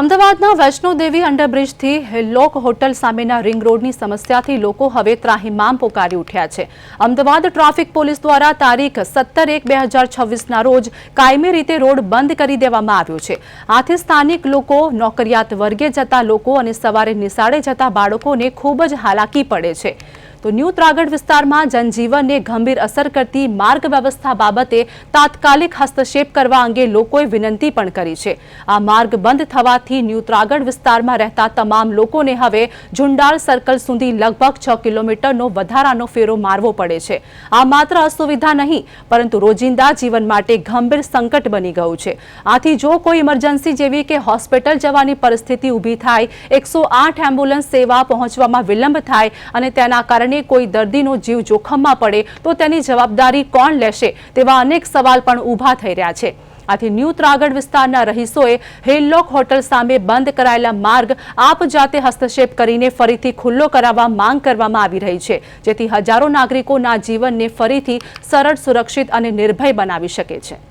અમદાવાદના વૈષ્ણોદેવી અંડરબ્રિજથી હેલ્લોક હોટલ સામેના રિંગ રોડની સમસ્યાથી લોકો હવે ત્રાહિમામ પોકારી ઉઠ્યા છે. અમદાવાદ ટ્રાફિક પોલીસ દ્વારા તારીખ સત્તર એક બે હજાર છવ્વીસના રોજ કાયમી રીતે રોડ બંધ કરી દેવામાં આવ્યો છે. આથી સ્થાનિક લોકો, નોકરિયાત વર્ગે જતા લોકો અને સવારે નિશાળે જતા બાળકોને ખૂબ જ હાલાકી પડે છે. તો ન્યૂ ત્રાગડ વિસ્તારમાં જનજીવનને ગંભીર અસર કરતી માર્ગ વ્યવસ્થા બાબતે તાત્કાલિક હસ્તક્ષેપ કરવા અંગે લોકોએ વિનંતી પણ કરી છે. આ માર્ગ બંધ થવાથી ન્યૂ ત્રાગડ વિસ્તારમાં રહેતા તમામ લોકોને હવે ઝુંડાળ સર્કલ સુધી લગભગ છ કિલોમીટરનો વધારાનો ફેરો મારવો પડે છે. આ માત્ર અસુવિધા નહીં, પરંતુ રોજિંદા જીવન માટે ગંભીર સંકટ બની ગયું છે. આથી જો કોઈ ઇમરજન્સી જેવી કે હોસ્પિટલ જવાની પરિસ્થિતિ ઊભી થાય, એકસો આઠ એમ્બ્યુલન્સ સેવા પહોંચવામાં વિલંબ થાય અને તેના કારણે કોઈ દર્દીનો જીવ જોખમમાં પડે તો તેની જવાબદારી કોણ લેશે તેવા અનેક સવાલ પણ ઊભા થઈ રહ્યા છે. આથી ન્યૂ ત્રાગડ વિસ્તારના રહીશોએ હેલલોક હોટલ સામે બંધ કરાયેલા માર્ગ આપ જાતે હસ્તક્ષેપ કરીને ફરીથી ખુલ્લો કરાવવા માંગ કરવામાં આવી રહી છે, જેથી હજારો નાગરિકોના જીવનને ફરીથી સરળ, સુરક્ષિત અને નિર્ભય બનાવી શકે છે.